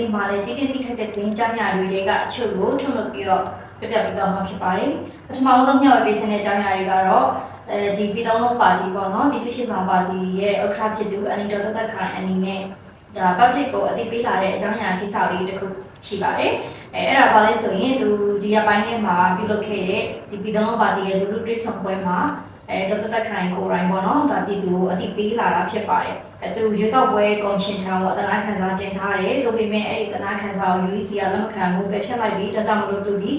ဒီမှာလည်းတည်တည်တိထက်တဲ့တင်းကြမ်းညာတွေကအချို့ကိုထုတ်လုပ်ပြီးတော့ပြပြပြီးတော့မှာဖြစ်ပါတယ်ပထမဆုံးညော်ပေးခြင်းတဲ့ကြမ်းညာတွေကတော့အဲဒီပြည်တော်လုံးပါတီပေါ့နော်ပြည်သူ့ရှေ့ဆောင်ပါတီရဲ့ဥက္ကဋ္ဌဖြစ်သူအန်နီတော်သက်ခိုင်အနေနဲ့ဒါ public ကိုအသိပေးလာတဲ့အကြောင်းအရာကိစ္စလေးတစ်ခုရှိပါတယ်အဲအဲ့ဒါဘာလဲဆိုရင်သူဒီရက်ပိုင်းထဲမှာပြုလုပ်ခဲ့တဲ့ဒီပြည်တော်လုံးပါတီရဲ့လူလူတွေ့ဆုံပွဲမှာ အဲဒေါက်တာတက်ခိုင်ကိုယ်တိုင်ပေါ့နော်ဒါပြည်သူကိုအသိပေးလာတာဖြစ်ပါတယ်အဲသူရွေးကောက်ပွဲကော်မရှင်ထံကိုအတနာခံစာတင်ထားတယ်ဒါပေမဲ့အဲ့ဒီတနာခံစာကို UEC ကလက်မခံဘူးပဲဖျက်လိုက်ပြီးဒါကြောင့်မလို့သူဒီ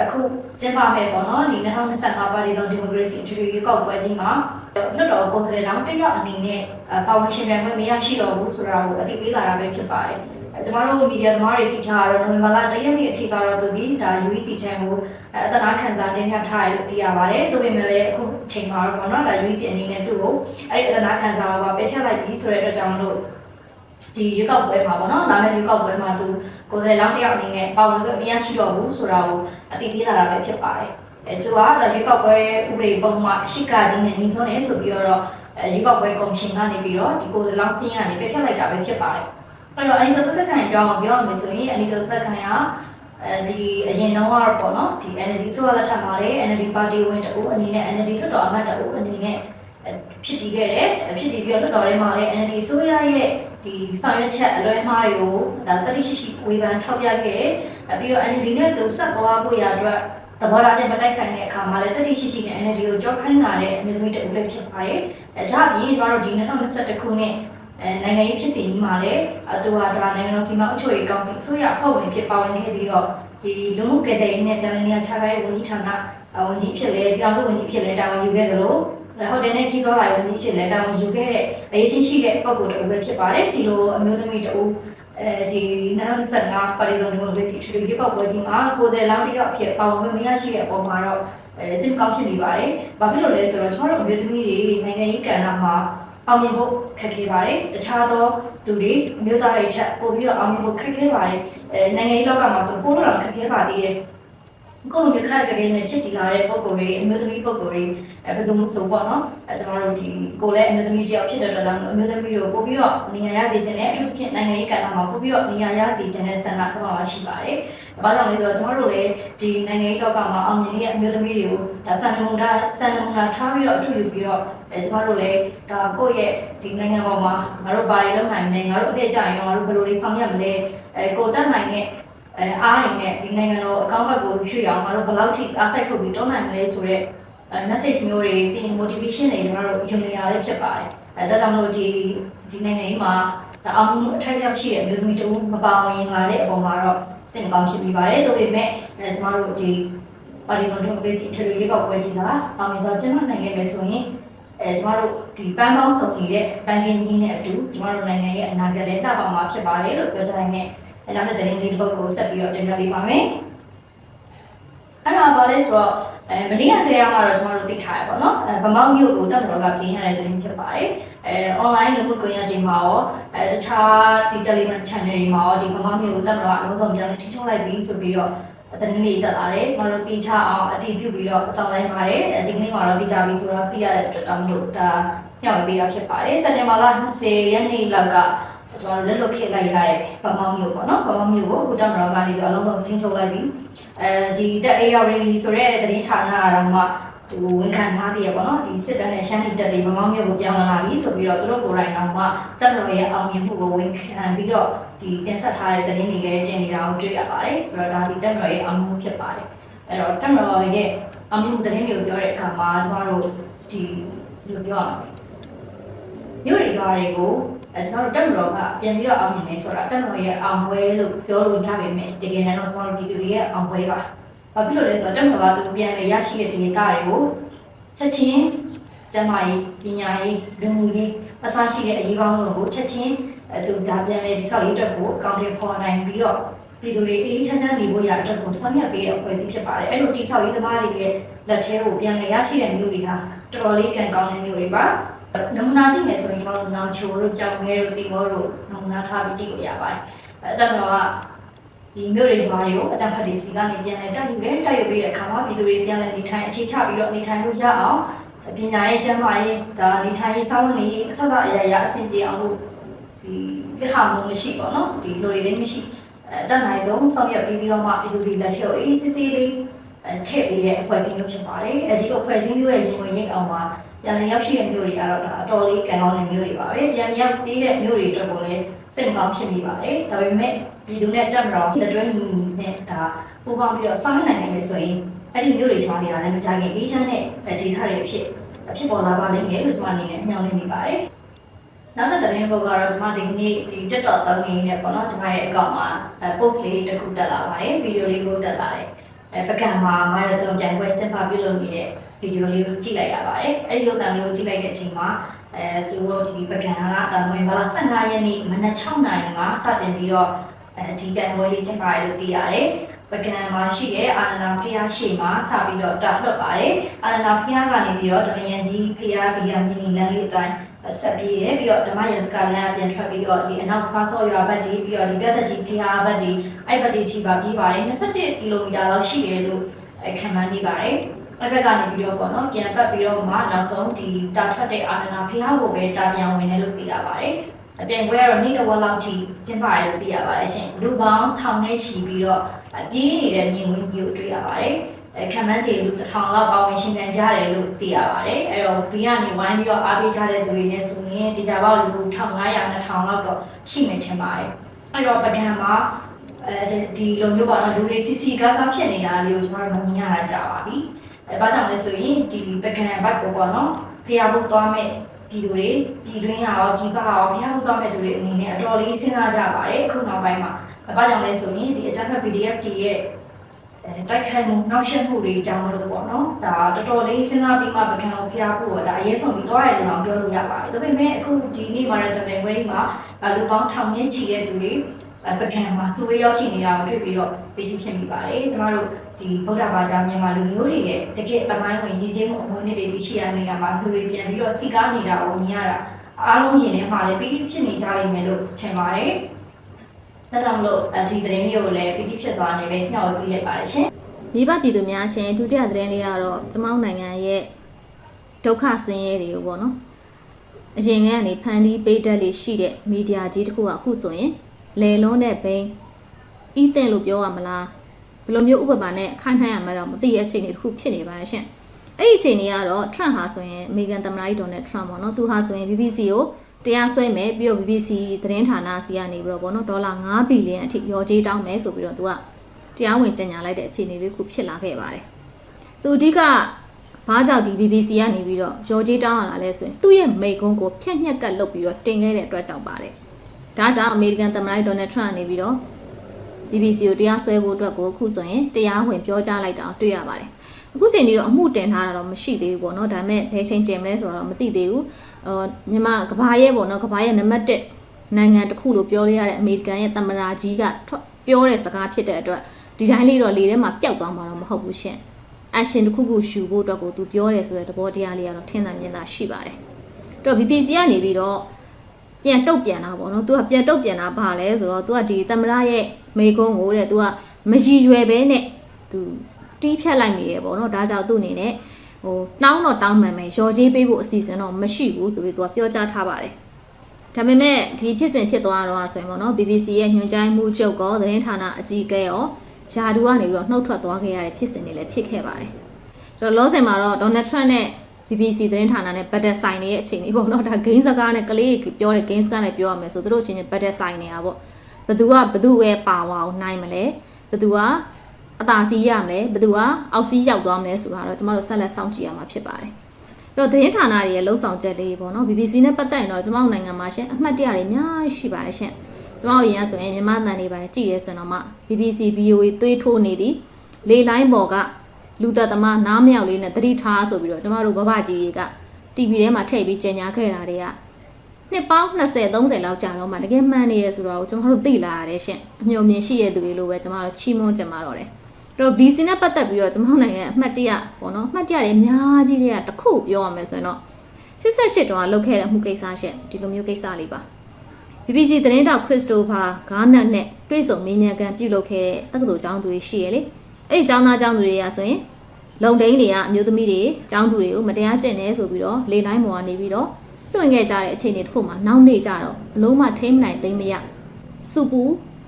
အခုကျင်းပမယ်ပေါ့နော်ဒီ2025ပါတီဆောင်ဒီမိုကရေစီအထွေထွေရွေးကောက်ပွဲကြီးမှာလွတ်တော်ကိုယ်စားလှယ်တောင်တစ်ယောက်အနေနဲ့ပါဝင်ရှင်ပြန်ခွင့်မရရှိတော့ဘူးဆိုတာကိုအသိပေးလာတာပဲဖြစ်ပါတယ်ကျမတို့မီဒီယာသမားတွေသိထားရတော့နိုဝင်ဘာလ၁ရက်နေ့အထိကတော့သူဒီဒါ UEC ထံကို အတနာခံစာတင်ပြထားရလို့သိရပါတယ်။ဒါပေမဲ့လည်းအခုချိန်မှာတော့ပေါ့နော်ဒါ UEC အနေနဲ့သူ့ကိုအဲ့ဒီအတနာခံစာကပဲဖျက်လိုက်ပြီးဆိုတဲ့အတွက်ကြောင့်မလို့ဒီရွေးကောက်ပွဲမှာပေါ့နော်လာမယ့်ရွေးကောက်ပွဲမှာသူကိုယ်စားလှယ်လောင်းတစ်ယောက်အနေနဲ့ပါဝင်ခွင့်မရရှိတော့ဘူးဆိုတာကိုအသိပေးလာတာပဲဖြစ်ပါတယ်။အဲသူကဒါရွေးကောက်ပွဲဥပဒေပုံမှာအရှိကကြီးနဲ့ညီဆုံးနေဆိုပြီးတော့အဲရွေးကောက်ပွဲကော်မရှင်ကနေပြီးတော့ဒီကိုယ်စားလှယ်လောင်းစင်းကနေဖျက်လိုက်တာပဲဖြစ်ပါတယ်။အဲ့တော့အနီသက်သက်ခိုင်အကြောင်းကိုပြောရမယ်ဆိုရင်အနီသက်သက်ခိုင်က အဲဒီအရင်တော့ကတော့ပေါ့နော်ဒီ NLD ဆိုရလက်ထက်မှာလေ NLD ပါတီဝင်တူအနေနဲ့ NLD လွှတ်တော်အမတ်တူအနေနဲ့ဖြစ်တည်ခဲ့တယ်ဖြစ်တည်ပြီးတော့လွှတ်တော်ထဲမှာလေ NLD ဆိုရရဲ့ဒီဆောင်ရွက်ချက်အလွဲမှားတွေကိုဒါတတိရှိရှိဝေဖန်ထောက်ပြခဲ့တယ်ပြီးတော့ NLD နဲ့သူဆက်သွားဖို့ရအတွက်သဘောထားချင်းမတိုက်ဆိုင်တဲ့အခါမှာလည်းတတိရှိရှိနဲ့ NLD ကိုကြောက်ခိုင်းလာတဲ့အမျိုးသမီးတူလည်းဖြစ်ပါတယ်အဲဒါအပြင်ကျွန်တော်တို့ဒီ2021ခုနှစ် အဲနိုင်ငံရေးဖြစ်စဉ်ကြီးမှာလည်းအတူဟာဒါနိုင်ငံတော်စီမံအုပ်ချုပ်ရေးကောင်စီအစိုးရအဖွဲ့ဝင်ဖြစ်ပါဝင်ခဲ့ပြီးတော့ဒီလူမှုကယ်ဆယ်ရေးနဲ့ပြည်내နေရာချထားတဲ့ဝန်ကြီးဌာနဝန်ကြီးဖြစ်လဲပြည်တော်စုဝန်ကြီးဖြစ်လဲတာဝန်ယူခဲ့သလိုဟိုတယ်နဲ့ကြီးသွားလာဝန်ကြီးဖြစ်လဲတာဝန်ယူခဲ့တဲ့အရေးချင်းရှိတဲ့ပုံကိုယ်တူပဲဖြစ်ပါတယ်ဒီလိုအမျိုးသမီးတူအဲဒီ2025ပါရီဇွန်ဒီမိုကရေစီထူထူရွေးကောက်ပွဲကြီးမှာကိုယ်စားလောင်းတစ်ယောက်ဖြစ်ပါဝင်မရရှိတဲ့အပေါ်မှာတော့အဲစစ်ကောင်းဖြစ်နေပါတယ်။ဘာဖြစ်လို့လဲဆိုတော့ကျွန်တော်တို့အမျိုးသမီးတွေနိုင်ငံရေးကဏ္ဍမှာ အောင်မြင်ဖို့ခက်ခဲပါတယ်တခြားသောသူတွေအမျိုးသားတွေထက်ပိုပြီးတော့အောင်မြင်ဖို့ခက်ခဲပါတယ်အဲနိုင်ငံရေးလောကမှာဆိုပိုလို့တော့ခက်ခဲပါသေးတယ် ကိုလိုမျိုးခက်ခဲနေဖြစ်တည်လာတဲ့ပုံကိုယ်တွေအမျိုးသမီးပုံကိုယ်တွေအဲဘယ်သူမှဆိုပေါ့နော်အဲကျွန်တော်တို့ဒီကိုလည်းအမျိုးသမီးတယောက်ဖြစ်တဲ့အတွက်ကြောင့်အမျိုးသမီးတို့ပို့ပြီးတော့နေရာရစေခြင်းနဲ့အထူးသဖြင့်နိုင်ငံရေးကဏ္ဍမှာပို့ပြီးတော့နေရာရစေခြင်းနဲ့ဆန္ဒကျွန်တော်ရှိပါတယ်။ဘာကြောင့်လဲဆိုတော့ကျွန်တော်တို့လည်းဒီနိုင်ငံရေးလောကမှာအောင်မြင်တဲ့အမျိုးသမီးတွေကိုဒါစံနမူနာစံနမူနာထားပြီးတော့အထူးယူပြီးတော့အဲကျွန်တော်တို့လည်းဒါကိုယ့်ရဲ့ဒီနိုင်ငံပေါ်မှာငါတို့ဘာတွေလုပ်နိုင်မလဲငါတို့အဖြစ်ကြရင်ငါတို့ဘယ်လိုတွေဆောင်ရွက်မလဲအဲကိုတက်နိုင်တဲ့ အဲအားရနဲ့ဒီနိုင်ငံတော်အကောင့်ဘက်ကိုရွှေ့အောင်ငါတို့ဘယ်လောက်ထိအားစိုက်ထုတ်ပြီးတောင်းနိုင်မလဲဆိုတော့အဲ message မျိုးတွေပြီးရင် motivation တွေကျွန်တော်တို့ယူနေရလည်းဖြစ်ပါတယ်အဲဒါကြောင့်မလို့ဒီဒီနိုင်ငံရေးမှာဒါအောင်မှုအထက်ရောက်ရှိတဲ့အမျိုးသမီးတို့မပါဝင်လာတဲ့အပေါ်မှာတော့စိတ်မကောင်းဖြစ်မိပါတယ်ဒါပေမဲ့အဲကျွန်တော်တို့ဒီပါတီဇွန်ဒီမိုကရေစီထရီရေးကောက်ပွဲကြီးကအောင်မြင်စွာကျင်းပနိုင်ခဲ့မယ်ဆိုရင်အဲကျမတို့ဒီပန်းပေါင်းဆောင်နေတဲ့ပန်းကင်းကြီးနဲ့အတူကျမတို့နိုင်ငံရဲ့အနာဂတ်လည်းနှောက်ပါမှာဖြစ်ပါတယ်လို့ပြောချင်တဲ့ အဲနောက်တဲ့သတင်းလေးတစ်ပုဒ်ကိုဆက်ပြီးတော့တင်ပြပေးပါမယ်။အဲ့ဒါဘာလဲဆိုတော့အဲမနေ့ကတည်းကမှတော့ကျမတို့သိထားရပါတော့။အဲဗမောက်မြို့ကိုတပ်မတော်ကပြင်ရတဲ့သတင်းဖြစ်ပါတယ်။အဲ online လူမှုကွန်ရက်တွေမှာရောအဲတခြားဒီ Telegram channel တွေမှာရောဒီဗမောက်မြို့ကိုတပ်မတော်ကအလုံးစုံပြန်ထိချုံလိုက်ပြီးဆိုပြီးတော့တနည်းနည်းတက်လာတယ်ကျွန်တော်တို့တီချအောင်အတည်ပြုပြီးတော့အဆောင်လိုက်ပါတယ်ဒီကနေ့မှာတော့တီချပြီးဆိုတော့သိရတဲ့အတွက်ကြောင့်မလို့ဒါညှောက်ပေးတာဖြစ်ပါတယ်စက်တင်ဘာလ20ရက်နေ့လောက်က ကျွန်တော်တို့လက်လွတ်ခေလိုက်ရတဲ့ဗမောင်းမျိုးပေါ့နော်ဗမောင်းမျိုးကိုကုတမတော်ကနေပြီးအလုံးစုံချင်းချုပ်လိုက်ပြီးအဲဒီတက် AR ဆိုတဲ့သတင်းဌာနကတော့မှသူဝန်ခံထားသေးရပေါ့နော်ဒီစစ်တပ်နဲ့ရှမ်းပြည်တပ်တွေဗမောင်းမျိုးကိုပြောင်းလာပြီဆိုပြီးတော့သူတို့ကိုယ်တိုင်တော့မှတပ်မတော်ရဲ့အောင်မြင်မှုကိုဝန်ခံပြီးတော့ဒီတင်ဆက်ထားတဲ့သတင်းတွေလည်းတင်နေတာကိုတွေ့ရပါတယ်ဆိုတော့ဒါဒီတက်မတော်ရဲ့အောင်မြင်မှုဖြစ်ပါတယ်အဲ့တော့တက်မတော်ရဲ့အောင်မြင်မှုသတင်းတွေကိုပြောတဲ့အခါမှာကျွန်တော်တို့ဒီလိုပြောရမယ် မြို့တွေရွာတွေကိုအဲကျွန်တော်တို့တက်မတော်ကပြန်ပြီးတော့အောင်မြင်နေဆိုတာတက်မတော်ရဲ့အောင်ပွဲလို့ပြောလို့ရပါမယ်တကယ်တမ်းတော့ကျွန်တော်တို့ဒီတွေရဲ့အောင်ပွဲပါဘာဖြစ်လို့လဲဆိုတော့တက်မတော်ကသူပြန်လေရရှိတဲ့ဒေတာတွေကိုချက်ချင်းကျမကြီးပညာရေးလူမှုရေးအစရှိတဲ့အရေးပေါင်းစုံကိုချက်ချင်းအဲသူဒါပြန်လေဒီဆောက်ရေးအတွက်ကိုအကောင့်တွေပေါ်နိုင်ပြီးတော့ ပြည်သူတွေအေးအေးချမ်းချမ်းနေဖို့ရအတွက်ကိုဆောင်ရွက်ပေးတဲ့အဖွဲ့အစည်းဖြစ်ပါတယ်အဲ့လိုတိဆောက်ရေးသမားတွေရဲ့လက်ထဲကိုပြန်လေရရှိတဲ့မျိုးတွေဟာတော်တော်လေးကံကောင်းတဲ့မျိုးတွေပါနမူနာကြည့်မယ်ဆိုရင်ကျွန်တော်တို့နောင်ချိုတို့ကြောင်ငယ်တို့တီဘောတို့နမူနာထားပြီးကြည့်လို့ရပါတယ်အဲအဲ့တော့ကဒီမြို့တွေရွာတွေကိုအကြံဖတ်တွေစီကနေပြန်လဲတက်ယူတယ်တက်ယူပြီးတဲ့အခါမှာပြည်သူတွေပြန်လဲနေထိုင်အခြေချပြီးတော့နေထိုင်လို့ရအောင်ပညာရေးကျန်းမာရေးဒါနေထိုင်ရေးစောင့်နေရေးအဆက်အအရာရာအဆင်ပြေအောင်လို့ဒီလက်ဟာမှုမရှိပေါ့နော်ဒီလိုတွေလည်းမရှိအဲ တက်နိုင်ဆုံးဆောင်ရွက်ပြီးပြီးတော့မှပြည်သူတွေလက်ထက်ကိုအေးစစ်စစ်လေးအဲထည့်ပေးတဲ့အဖွဲ့အစည်းမျိုးဖြစ်ပါတယ်အဲဒီလိုအဖွဲ့အစည်းမျိုးရဲ့ရင်ဝင်ရိတ်အောင်မှာပြန်လည်ရောက်ရှိတဲ့မျိုးတွေကတော့ဒါအတော်လေးကံကောင်းတဲ့မျိုးတွေပါပဲပြန်မြောက်သေးတဲ့မျိုးတွေအတွက်ကိုလည်းစိတ်မကောင်းဖြစ်နေပါတယ်ဒါပေမဲ့ပြည်သူနဲ့တက်မတော်လက်တွဲညီညီနဲ့ဒါပူးပေါင်းပြီးတော့ဆောင်ရွက်နိုင်နိုင်မယ်ဆိုရင်အဲ့ဒီမျိုးတွေချွားနေတာလည်းမကြခင်အေးချမ်းတဲ့ဒေတာတွေဖြစ်ဖြစ်ပေါ်လာပါလိမ့်မယ်လို့ကျွန်မအနေနဲ့ညှောင်းနေမိပါတယ် နောက်တဲ့သတင်းပုတ်ကတော့ကျွန်မဒီနေ့ဒီ TikTok သုံးနေနေပေါ့နော်ကျွန်မရဲ့အကောင့်မှာ post လေးတစ်ခုတက်လာပါတယ်ဗီဒီယိုလေးကိုတက်လာတယ်အဲပကံမှာမာရသွန်ပြိုင်ပွဲကျင်းပပြုလုပ်နေတဲ့ဗီဒီယိုလေးကိုကြည့်လိုက်ရပါတယ်အဲဒီရုပ်သံလေးကိုကြည့်လိုက်တဲ့အချိန်မှာအဲသူတို့ဒီပကံကဝင်ဘာလာ15ရက်နေ့မနက်6နာရီမှာစတင်ပြီးတော့အဲဒီပြိုင်ပွဲလေးကျင်းပရလို့သိရတယ်ပကံမှာရှိတဲ့အာနန္ဒဖျားရှိမှာစပြီးတော့တာလွတ်ပါတယ်အာနန္ဒဖျားကနေပြီးတော့တမယန်ကြီးဖျားဘီယာမီနီလန်လေးအတိုင်း ဆက်ပြေးတယ်ပြီးတော့ဓမ္မယန်စကားလမ်းပြန်ထွက်ပြီးတော့ဒီအနောက်ဖားဆော့ရွာဘက်ဒီပြီးတော့ဒီပြတ်သက်ကြီးဖျားဘက်ဒီအဲ့ဘက်ဒီထိပါပြေးပါတယ်21ကီလိုမီတာလောက်ရှိတယ်လို့ခံမှန်းမိပါတယ်အဲ့ဘက်ကနေပြီးတော့ပေါ့နော်ပြန်ပတ်ပြီးတော့မှနောက်ဆုံးဒီတာထွက်တဲ့အာနနာဖျားကိုပဲတာပြန်ဝင်တယ်လို့သိရပါတယ်အပြင်ခွဲကတော့နေ့တစ်ဝက်လောက်ထိကျင်းပရတယ်လို့သိရပါတယ်ရှင်လူပေါင်းထောင်နဲ့ချီပြီးတော့ပြေးနေတဲ့မြင်ကွင်းကြီးကိုတွေ့ရပါတယ် အဲခံမှန်းချေလူတစ်ထောင်လောက်ပါဝင်ရှင်ခံကြတယ်လို့သိရပါတယ်အဲ့တော့ဘီကနေဝိုင်းပြီးတော့အားပေးကြတဲ့သူတွေနဲ့ဆိုရင်ဒီကြပါလူ1500 2000လောက်တော့ရှိမှထင်ပါတယ်အဲ့တော့ပကံမှာအဲဒီလိုမျိုးပေါ့နော်လူတွေစီစီကားကားဖြစ်နေတာလေးကိုကျွန်တော်တို့မမြင်ရတာကြာပါပြီအဲဘာကြောင့်လဲဆိုရင်ဒီပကံဘက်ကိုပေါ့နော်ဖျားဖို့သွားမဲ့ပြည်သူတွေပြည်တွင်းရောပြည်ပရောဖျားဖို့သွားမဲ့သူတွေအနေနဲ့အတော်လေးစဉ်းစားကြပါတယ်အခုနောက်ပိုင်းမှာဘာကြောင့်လဲဆိုရင်ဒီအကြမ်းဖက် PDF တွေရဲ့အဲ တိုက်ခိုက်မှုနောက်ဆက်မှုတွေအကြောင်းလို့ပေါ့နော်ဒါတော်တော်လေးစဉ်းစားပြီးမှပကံကိုဖျားဖို့ဒါအရေးဆုံးပြီးသွားရတယ်လို့ပြောလို့ရပါတယ်ဒါပေမဲ့အခုဒီနေ့မှာရတဲ့ဝဲမှာလူပေါင်းထောင်နဲ့ချီတဲ့သူတွေပကံမှာစုဝေးရောက်ရှိနေတာကိုတွေ့ပြီးတော့ပြည်သူဖြစ်မိပါတယ်ကျမတို့ဒီဗုဒ္ဓဘာသာမြန်မာလူမျိုးတွေရဲ့တကယ်တမိုင်းဝင်ရည်ချင်းမှုအမှုနှစ်တွေရှိရနေရမှာလူတွေပြန်ပြီးတော့စီကားနေတာကိုမြင်ရတာအားလုံးရင်ထဲမှာလည်းပြည်သူဖြစ်နေကြလိမ့်မယ်လို့ထင်ပါတယ် ဒါကြောင့်မလို့ဒီသတင်းလေးကိုလည်းပြည်သူဖြစ်စွာနေပဲညှော်ပေးလိုက်ပါတယ်ရှင်မိဘပြည်သူများရှင်ဒုတိယသတင်းလေးကတော့ကျမောင်းနိုင်ငံရဲ့ဒုက္ခဆင်းရဲတွေကိုပေါ့နော်အရင်ကနေဖန်တီးပေးတတ်လေးရှိတဲ့မီဒီယာကြီးတစ်ခုကအခုဆိုရင်လေလုံးနဲ့ဘိန်းဤတဲ့လို့ပြောရမလားဘယ်လိုမျိုးဥပမာနဲ့ခိုင်းနှိုင်းရမှာတော့မသိတဲ့အခြေအနေတစ်ခုဖြစ်နေပါတယ်ရှင်အဲ့ဒီအခြေအနေကတော့ Trump ဟာဆိုရင်အမေရိကန်သမ္မတကြီးဒေါ်နယ်ထရန့်ပေါ့နော်သူဟာဆိုရင် BBC ကို တရားစွဲမယ်ပြီးတော့ BBC သတင်းဌာနစီကနေပြီးတော့ပေါ့နော်ဒေါ်လာ9ဘီလီယံအထိရောကြေးတောင်းမယ်ဆိုပြီးတော့သူကတရားဝင်ကြေညာလိုက်တဲ့အခြေအနေလေးခုဖြစ်လာခဲ့ပါတယ်။သူအဓိကဘာကြောင့်ဒီ BBC ကနေပြီးတော့ရော်ကြီးတောင်းရတာလဲဆိုရင်သူ့ရဲ့မိကုန်းကိုဖြတ်ညှက်ကပ်လုပ်ပြီးတော့တင်ခဲ့တဲ့အတွက်ကြောင့်ပါတယ်။ဒါကြောင့်အမေရိကန်သမ္မတဒေါ်နယ်ထရန့်ကနေပြီးတော့ BBC ကိုတရားစွဲဖို့အတွက်ကိုအခုဆိုရင်တရားဝင်ပြောကြားလိုက်တာကိုတွေ့ရပါတယ်။အခုချိန်ဒီတော့အမှုတင်ထားတာတော့မရှိသေးဘူးပေါ့နော်။ဒါပေမဲ့ဘယ်ချိန်တင်မလဲဆိုတော့မသိသေးဘူး။အော် မြန်မာကဘာရဲ့ပေါ့နော်ကဘာရဲ့နံပါတ်1နိုင်ငံတစ်ခုလို့ပြောလို့ရတဲ့အမေရိကန်ရဲ့သမ္မတကြီးကပြောတဲ့စကားဖြစ်တဲ့အတွက်ဒီတိုင်းလေးတော့လေထဲမှာပျောက်သွားမှာတော့မဟုတ်ဘူးရှင်။ action တစ်ခုခုရှူဖို့အတွက်ကိုသူပြောတယ်ဆိုတဲ့သဘောတရားလေးကတော့ထင်သာမြင်သာရှိပါတယ်။တော့ BBC ကနေပြီးတော့ပြန်တုတ်ပြန်တာပေါ့နော်။ तू ကပြန်တုတ်ပြန်တာဘာလဲဆိုတော့ तू ကဒီသမရရဲ့မိကုန်းကိုတဲ့ तू ကမရည်ရွယ်ပဲနဲ့ तू တီးဖြတ်လိုက်မိတယ်ပေါ့နော်။ဒါကြောင့်သူ့အနေနဲ့ ဟိုတောင်းတော့တောင်းမှန်မယ်ရော်ကြီးပေးဖို့အစီအစဉ်တော့မရှိဘူးဆိုပြီး तू ကပြောကြားထားပါတယ်။ဒါပေမဲ့ဒီဖြစ်စဉ်ဖြစ်သွားတော့ဆိုရင်ပေါ့နော် BBC ရဲ့ညွှန်ကြားမှုချုပ်ကောသတင်းဌာနအကြီးအကဲရောယာဒူကနေပြီးတော့နှုတ်ထွက်သွားခဲ့ရတဲ့ဖြစ်စဉ်တွေလည်းဖြစ်ခဲ့ပါတယ်။အဲ့တော့လောဆယ်မှာတော့ Donald Trump နဲ့ BBC သတင်းဌာနနဲ့ပတ်သက်ဆိုင်နေတဲ့အခြေအနေပေါ့နော်ဒါ game စကားနဲ့ကလေးပြောတဲ့ game စကားနဲ့ပြောရမယ်ဆိုသူတို့ချင်းချင်းပတ်သက်ဆိုင်နေတာပေါ့ဘသူကဘသူရဲ့ပါဝါကိုနိုင်မလဲဘသူက အသာစီးရမလဲဘသူကအောက်စီးရောက်သွားမလဲဆိုတာတော့ကျမတို့ဆက်လက်စောင့်ကြည့်ရမှာဖြစ်ပါတယ်အဲ့တော့သတင်းဌာနတွေရဲ့လှုပ်ဆောင်ချက်တွေပေါ့နော် BBC နဲ့ပတ်သက်ရင်တော့ကျမတို့နိုင်ငံမှာရှင်အမှတ်တရတွေအများကြီးရှိပါတယ်ရှင်ကျမတို့အရင်ဆိုရင်မြန်မာတန်တွေပိုင်းကြည့်ရဲဆိုတော့မှ BBC VOA သွေးထိုးနေသည်လေလိုင်းပေါ်ကလူသက်သမားနားမြောက်လေးနဲ့တတိထားဆိုပြီးတော့ကျမတို့ဘဘကြီးတွေက TV ထဲမှာထည့်ပြီးကြေညာခဲ့တာတွေကနှစ်ပေါင်း20 30လောက်ကြာတော့မှတကယ်မှန်နေရဆိုတော့ကျမတို့သိလာရတယ်ရှင်အမျှော်မြင်ရှိရတဲ့သူတွေလိုပဲကျမတို့ချီးမွမ်းကြမှာတော့တယ် တော့ BC နဲ့ပတ်သက်ပြီးတော့ကျမတို့နိုင်ငံအမှတ်တရပေါ့နော်အမှတ်တရတွေအများကြီးတွေကတစ်ခုပြောရမယ်ဆိုရင်တော့88တောင်လောက်ခဲ့တဲ့မှုကိစ္စရှင်ဒီလိုမျိုးကိစ္စလေးပါ BBC သတင်းတောက်ခရစ်စတိုဖာဂါနတ်နဲ့တွေ့ဆုံမေးမြန်းခန်းပြုလုပ်ခဲ့တဲ့တက္ကသိုလ်ကျောင်းသူတွေရှိရလေအဲ့ဒီကျောင်းသားကျောင်းသူတွေကဆိုရင်လုံဒိန်းတွေကအမျိုးသမီးတွေကျောင်းသူတွေကိုမတရားကျင့်နေဆိုပြီးတော့လေလိုင်းပေါ်ကနေပြီးတော့လွှင့်ခဲ့ကြတဲ့အခြေအနေတစ်ခုမှာနောက်နေကြတော့ဘလုံးမထိမ့်နိုင်သိမ့်မရစူပူ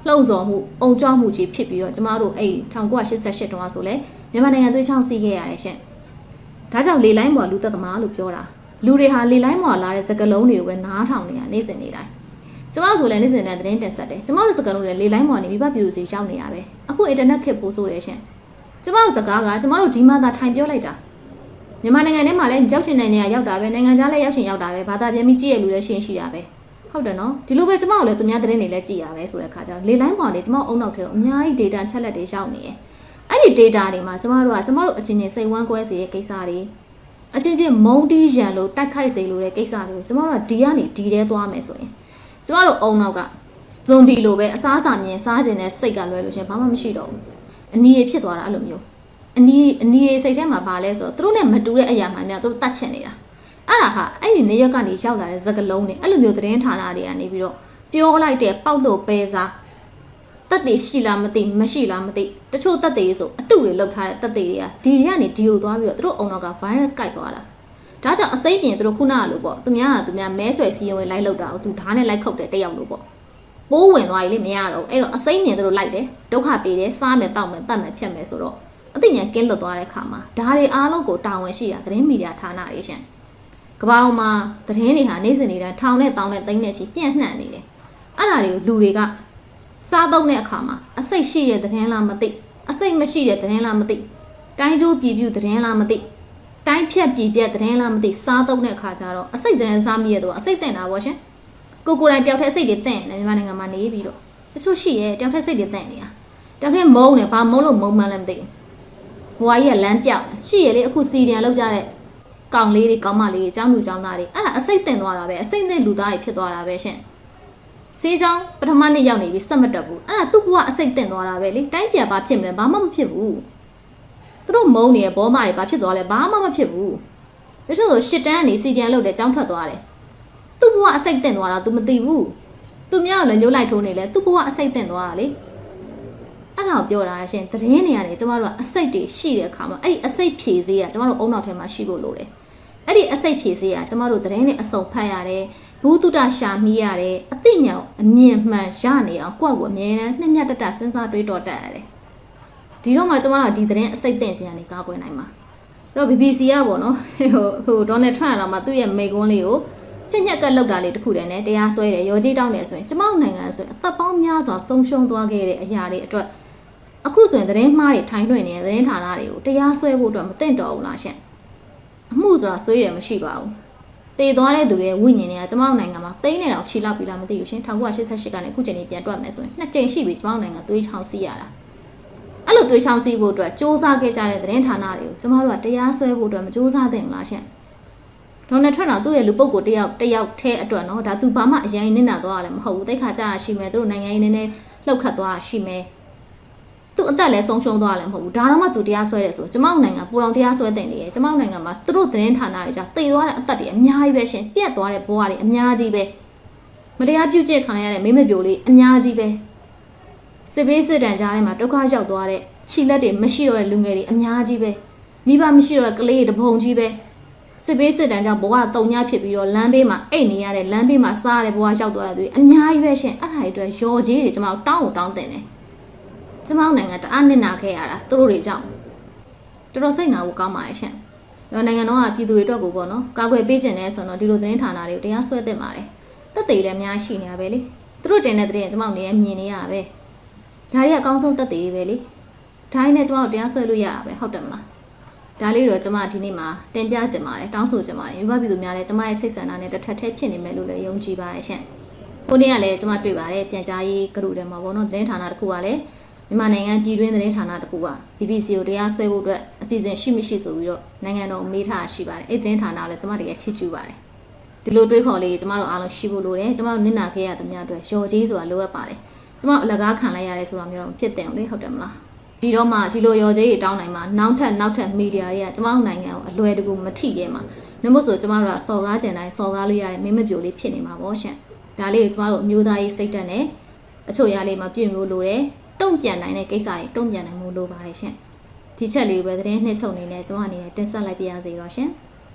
လှုံ့ဆော်မှုအုံကြွမှုကြီးဖြစ်ပြီးတော့ကျမတို့အဲ့1988တုန်းကဆိုလဲမြန်မာနိုင်ငံသွေးချောင်းစီးခဲ့ရတယ်ရှင်ဒါကြောင့်လေလိုင်းပေါ်လူသက်သမားလို့ပြောတာလူတွေဟာလေလိုင်းပေါ်လာတဲ့စကလုံးတွေကိုပဲနားထောင်နေရနေစဉ်နေတိုင်းကျမတို့ဆိုလည်းနေ့စဉ်နဲ့သတင်းတင်ဆက်တယ်ကျမတို့စကလုံးတွေလေလိုင်းပေါ်နေမိဘပြည်သူစီရောက်နေရပဲအခုအင်တာနက်ခေတ်ပို့ဆိုတယ်ရှင်ကျမတို့စကားကကျမတို့ဒီမှသာထိုင်ပြောလိုက်တာမြန်မာနိုင်ငံထဲမှာလည်းရောက်ရှင်နိုင်ငံရောက်တာပဲနိုင်ငံခြားလည်းရောက်ရှင်ရောက်တာပဲဘာသာပြန်ပြီးကြည့်ရလူလည်းရှင်းရှိတာပဲ ဟုတ်တယ်နော်ဒီလိုပဲကျမတို့လည်းသူများသတင်းတွေလည်းကြည့်ရပဲဆိုတဲ့ခါကျတော့လေလိုင်းပေါ်နေကျမတို့အုံနောက်ထဲကိုအများကြီး data ချက်လက်တွေရောက်နေတယ်အဲ့ဒီ data တွေမှာကျမတို့ကကျမတို့အချင်းချင်းစိတ်ဝမ်းကွဲစေတဲ့ကိစ္စတွေအချင်းချင်းမုံတီးရန်လို့တိုက်ခိုက်စေလို့တဲ့ကိစ္စတွေကိုကျမတို့ကဒီကနေဒီထဲသွားမယ်ဆိုရင်ကျမတို့အုံနောက်ကဇွန်ဘီလိုပဲအစားအစာမြင်စားခြင်းနဲ့စိတ်ကလွဲလို့ရှင်ဘာမှမရှိတော့ဘူးအနီးရဖြစ်သွားတာအဲ့လိုမျိုးအနီးအနီးစိတ်ထဲမှာပါလဲဆိုတော့သူတို့နဲ့မတူတဲ့အရာမှန်များသူတို့တတ်ချင်နေတာ အဲ့ဒါဟာအဲ့ဒီနေရက်ကနေရောက်လာတဲ့သကလုံးတွေအဲ့လိုမျိုးသတင်းဌာနတွေကနေပြီးတော့ပြောလိုက်တဲ့ပေါက်လို့ပဲစားတက်တွေရှိလားမသိမရှိလားမသိတချို့တက်တွေဆိုအတုတွေလောက်ထားတဲ့တက်တွေတွေကဒီတွေကနေဒီကိုသွားပြီးတော့သူတို့အုံတော့က virus ကိုက်သွားတာဒါကြောင့်အစိမ့်ပြင်သူတို့ခုနကလို့ပေါ့သူများကသူများမဲဆွယ်စီရင်ဝင်လိုက်လောက်တာကိုသူဓာတ်နဲ့လိုက်ခုတ်တယ်တက်ရောက်လို့ပေါ့ပိုးဝင်သွားပြီလေမရတော့ဘူးအဲ့တော့အစိမ့်ပြင်သူတို့လိုက်တယ်ဒုက္ခပေးတယ်စားမယ်တောက်မယ်တတ်မယ်ဖြတ်မယ်ဆိုတော့အသိဉာဏ်ကင်းလွတ်သွားတဲ့ခါမှာဒါတွေအားလုံးကိုတာဝန်ရှိတာသတင်းမီဒီယာဌာနတွေရှင် ကပောင်မှာသတင်းတွေဟာနေ့စဉ်နေ့တိုင်းထောင်နဲ့တောင်းနဲ့သိန်းနဲ့ချီပြန့်နှံ့နေတယ်အဲ့ဒါတွေကိုလူတွေကစားသုံးတဲ့အခါမှာအစိတ်ရှိတဲ့သတင်းလားမသိအစိတ်မရှိတဲ့သတင်းလားမသိတိုင်းကျိုးပြည်ပြသတင်းလားမသိတိုင်းဖြတ်ပြည်ပြသတင်းလားမသိစားသုံးတဲ့အခါကျတော့အစိတ်သတင်းစားမိရတော့အစိတ်တင်တာပေါ့ရှင်ကိုကိုယ်တိုင်တယောက်တည်းအစိတ်တွေတင့်နေမြန်မာနိုင်ငံမှာနေပြီးတော့တချို့ရှိရဲ့တယောက်တည်းစိတ်တွေတင့်နေတာတယောက်တည်းမုန်းတယ်ဘာမုန်းလို့မုန်းမှန်းလည်းမသိဘူးဘွားကြီးကလမ်းပြောက်ရှိရလေအခုစီဒီယံလောက်ကြတဲ့ ကောင်လေးတွေကောင်မလေးတွေအကြောင်းလူအကြောင်းသားတွေအဲ့ဒါအစိတ်တင်သွားတာပဲအစိတ်နဲ့လူသားတွေဖြစ်သွားတာပဲရှင်စေးချောင်းပထမနေ့ရောက်နေပြီစက်မတက်ဘူးအဲ့ဒါသူ့ဘဝအစိတ်တင်သွားတာပဲလေတိုင်းပြန်ပါဖြစ်မလဲဘာမှမဖြစ်ဘူးသူတို့မုန်းနေဘောမတွေဘာဖြစ်သွားလဲဘာမှမဖြစ်ဘူးတချို့ဆိုရှစ်တန်းကနေစီကြံလို့တဲ့ကြောင်းထွက်သွားတယ်သူ့ဘဝအစိတ်တင်သွားတာ तू မသိဘူးသူမြောက်လည်းညှိုးလိုက်ထိုးနေလဲသူ့ဘဝအစိတ်တင်သွားတာလေအဲ့ဒါကိုပြောတာရှင်သတင်းတွေကနေကျမတို့ကအစိတ်တွေရှိတဲ့အခါမှာအဲ့ဒီအစိတ်ဖြည့်စေးကကျမတို့အုံနောက်ထဲမှာရှိဖို့လိုတယ် အဲ့ဒီအစိတ်ဖြည့်စေးကကျမတို့သတင်းနဲ့အစုံဖတ်ရတယ်ဘူးတုတရှာမိရတယ်အသိဉာဏ်အမြင်မှန်ရနေအောင်ကိုယ့်ကိုယ်အမြဲတမ်းနှိမ့်မြတ်တတစဉ်းစားတွေးတော်တတ်ရတယ်ဒီတော့မှကျမတို့ဒီသတင်းအစိတ်တင်ခြင်းကနေကားကွယ်နိုင်မှာအဲ့တော့ BBC ကပေါ့နော်ဟိုဟိုဒေါ်နယ်ထရန့်တော့မှသူ့ရဲ့မိကွန်းလေးကိုပြညက်ကလောက်တာလေးတစ်ခုတည်းနဲ့တရားစွဲတယ်ရောကြီးတောင်းတယ်ဆိုရင်ကျမတို့နိုင်ငံဆိုရင်အသက်ပေါင်းများစွာဆုံးရှုံးသွားခဲ့တဲ့အရာတွေအတွက်အခုဆိုရင်သတင်းမှားတွေထိုင်းလွှင့်နေတဲ့သတင်းဌာနတွေကိုတရားစွဲဖို့အတွက်မသင့်တော်ဘူးလားရှင့် အမှုဆိုတာဆွေးတယ်မရှိပါဘူး။တည်သွားတဲ့သူတွေရဲ့ဝိညာဉ်တွေကကျမတို့နိုင်ငံမှာတိမ့်နေတော့ခြေလောက်ပြီလားမသိဘူးရှင်။1988ကနေအခုချိန်ကြီးပြန်တွက်မယ်ဆိုရင်နှစ်ကြိမ်ရှိပြီကျမတို့နိုင်ငံသွေးချောင်းစီးရတာ။အဲ့လိုသွေးချောင်းစီးဖို့အတွက်စ조사ခဲ့ကြတဲ့သတင်းဌာနတွေကိုကျမတို့ကတရားစွဲဖို့အတွက်မစ조사သင့်ဘူးလားရှင်။ဒေါ်နယ်ထရန့်တော့သူ့ရဲ့လူပုဂ္ဂိုလ်တယောက်တယောက်ထဲအတွက်နော်ဒါသူဘာမှအရင်နစ်နာသွားရလည်းမဟုတ်ဘူးတိတ်ခါကြရရှိမယ်သူတို့နိုင်ငံရေးနည်းနည်းလှုပ်ခတ်သွားရရှိမယ် သူအသက်လည်းဆုံးရှုံးသွားလည်းမဟုတ်ဘူးဒါတော့မှသူတရားစွဲတယ်ဆိုကျမတို့နိုင်ငံပူတော်တရားစွဲတင်နေရကျမတို့နိုင်ငံမှာသူတို့သတင်းဌာနတွေကြောင့်တိတ်သွားတဲ့အသက်တွေအများကြီးပဲရှင်ပြတ်သွားတဲ့ဘဝတွေအများကြီးပဲမတရားပြုကျင့်ခံရတဲ့မိမပြိုလေးအများကြီးပဲစစ်ဘေးစစ်တမ်းကြားထဲမှာဒုက္ခရောက်သွားတဲ့ခြိလက်တွေမရှိတော့တဲ့လူငယ်တွေအများကြီးပဲမိဘမရှိတော့တဲ့ကလေးတွေတပုံကြီးပဲစစ်ဘေးစစ်တမ်းကြောင့်ဘဝတုံညာဖြစ်ပြီးတော့လမ်းဘေးမှာအိတ်နေရတဲ့လမ်းဘေးမှာစားရတဲ့ဘဝရောက်သွားတဲ့သူတွေအများကြီးပဲရှင်အဲ့ဒါတွေအတွက်ရော်ကြီးတွေကျမတို့တောင်းကိုတောင်းတင်တယ် ကျမတို့နိုင်ငံတအားနစ်နာခဲ့ရတာသူတို့တွေကြောင့်တော်တော်စိတ်နာဖို့ကောင်းပါရဲ့ရှင်။တော့နိုင်ငံတော်ကပြည်သူတွေအတွက်ကိုပေါ့နော်ကာကွယ်ပေးခြင်းနဲ့ဆိုတော့ဒီလိုသတင်းဌာနတွေကိုတရားစွဲသင့်ပါတယ်။တက်သေးလည်းအများရှိနေရပဲလေ။သူတို့တင်တဲ့သတင်းကကျမတို့နေရမြင်နေရတာပဲ။ဒါတွေကအကောင်းဆုံးတက်သေးပဲလေ။ဒါရင်းနဲ့ကျမတို့တရားစွဲလို့ရတာပဲဟုတ်တယ်မလား။ဒါလေးတော့ကျမဒီနေ့မှာတင်ပြခြင်းပါတယ်တောင်းဆိုခြင်းပါတယ်။မြပပြည်သူများလည်းကျမရဲ့စိတ်ဆန္ဒနဲ့တစ်ထပ်တည်းဖြစ်နေမယ်လို့လည်းယုံကြည်ပါတယ်ရှင်။ကိုနေ့ကလည်းကျမတွေ့ပါတယ်ပြန်ကြားရေးကရုတယ်မှာပေါ့နော်သတင်းဌာနတစ်ခုကလည်း မြန်မာနိုင်ငံပြည်တွင်းသတင်းဌာနတစ်ခုက BBC ကိုတရားစွဲဖို့အတွက်အစီအစဉ်ရှိမရှိဆိုပြီးတော့နိုင်ငံတော်မေးထားရှိပါတယ်အဲ့ဒီသတင်းဌာနကလည်းကျမတကယ်ချစ်ကျူပါတယ်ဒီလိုတွေးခေါ်လေးကျမတို့အားလုံးရှိဖို့လိုတယ်ကျမတို့နစ်နာခဲ့ရသမျှအတွက်ရော်ကြီးဆိုတာလိုအပ်ပါတယ်ကျမတို့အလကားခံလိုက်ရတယ်ဆိုတာမျိုးတော့ဖြစ်တယ်လေဟုတ်တယ်မလားဒီတော့မှဒီလိုရော်ကြီးတွေတောင်းနိုင်မှာနောက်ထပ်နောက်ထပ်မီဒီယာတွေကကျမတို့နိုင်ငံကိုအလွယ်တကူမထိခဲ့မှာနှမို့ဆိုကျမတို့ကစော်ကားကြံတိုင်းစော်ကားလို့ရတဲ့မင်းမပြိုလေးဖြစ်နေမှာပေါ့ရှင်ဒါလေးကိုကျမတို့အမျိုးသားရေးစိတ်ဓာတ်နဲ့အချို့ရလေးမှာပြင်လို့လိုတယ် တုံ့ပြန်နိုင်တဲ့ကိစ္စတွေတုံ့ပြန်နိုင်မှုလိုပါတယ်ရှင်ဒီချက်လေးပဲသတင်းနှစ်ချုပ်နေနဲ့ကျွန်မအနေနဲ့တင်ဆက်လိုက်ပါရစေတော့ရှင်။